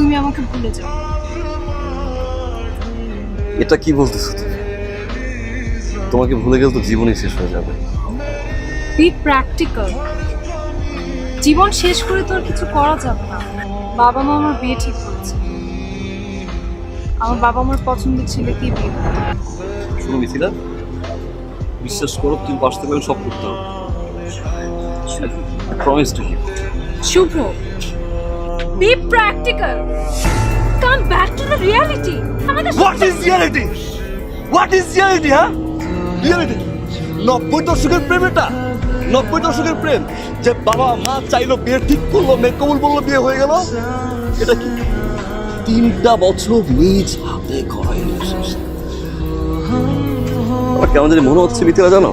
তুমি আমাকে ভুলে যাও। এটা কি বলতেছো তুমি? তোমাকে ভুলে গেলে তো জীবনই শেষ হয়ে যাবে। বি প্র্যাকটিক্যাল জীবন শেষ করে তো আর কিছু করা যাবে না। বাবা মা আমার বিয়ে ঠিক করেছে। আমার বাবা আমার পছন্দের ছেলেকেই বিয়ে শুনো মিথিলা বিশ্বাস করো তুমি থেকে আমি সব করতে হবে। Promise to you be practical come back to the reality আমাদের what is reality what is reality হ্যাঁ রিয়ালিটি নব্বই দশকের প্রেম এটা। নব্বই দশকের প্রেম। যে বাবা মা চাইলো বিয়ে ঠিক করল মেয়ে কবুল বলল বিয়ে হয়ে গেল। এটা কি? তিনটা বছর নিজ হাতে করাই আমার কেমন জানি মনে হচ্ছে মিথিলা জানো?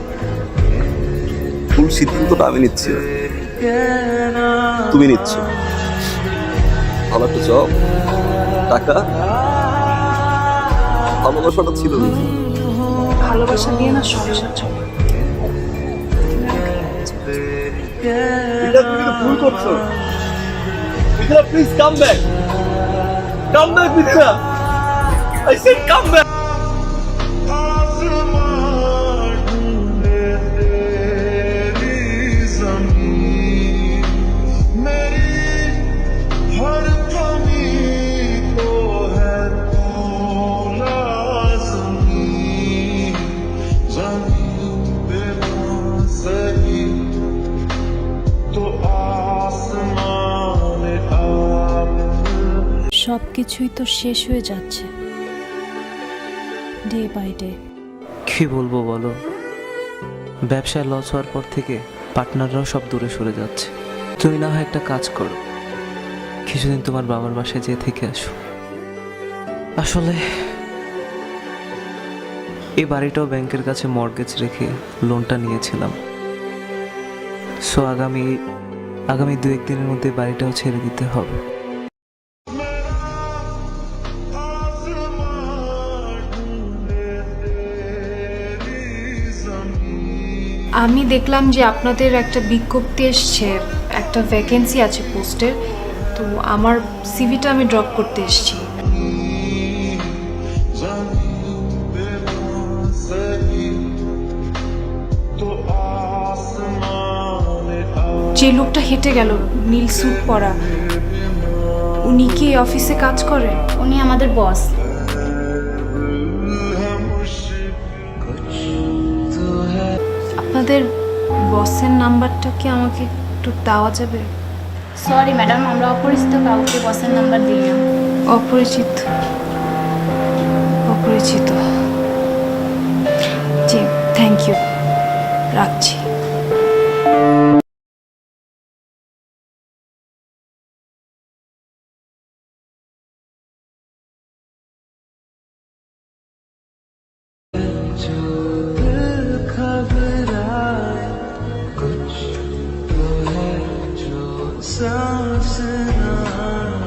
ভুল সিদ্ধান্তটা আমি নিচ্ছি। তুমি নিচ্ছ। ভালো একটা জব টাকা ভালোবাসাটা ছিল না। ভালোবাসা নিয়ে না সংসার চলে। এটা তুমি তো ভুল করছ। Please come back come back Mithila. I said come back কিছুই তো শেষ হয়ে যাচ্ছে। ডে বাই ডে কি বলব বলো? ব্যবসায় লস হওয়ার পর থেকে পার্টনাররাও সব দূরে সরে যাচ্ছে। তুমি না হয় একটা কাজ করো। কিছুদিন তোমার বাবার বাসায় যেয়ে থেকে আসো। আসলে এই বাড়িটাও ব্যাংকের কাছে মর্গেজ রেখে লোনটা নিয়েছিলাম। সো আগামী আগামী দু একদিনের মধ্যে বাড়িটাও ছেড়ে দিতে হবে। আমি দেখলাম যে আপনাদের একটা বিজ্ঞপ্তি এসছে, একটা ভ্যাকেন্সি আছে পোস্টের, তো আমার সিভিটা আমি ড্রপ করতে এসেছি। যে লোকটা হেঁটে গেল, নীল সুট পরা, উনি কি অফিসে কাজ করেন উনি আমাদের বস আপনাদের বসের নাম্বারটা কি আমাকে একটু দেওয়া যাবে? সরি ম্যাডাম আমরা অপরিচিত কাউকে বসের নাম্বার দিই না। অপরিচিত। অপরিচিত। জি থ্যাংক ইউ রাখছি। सांस ना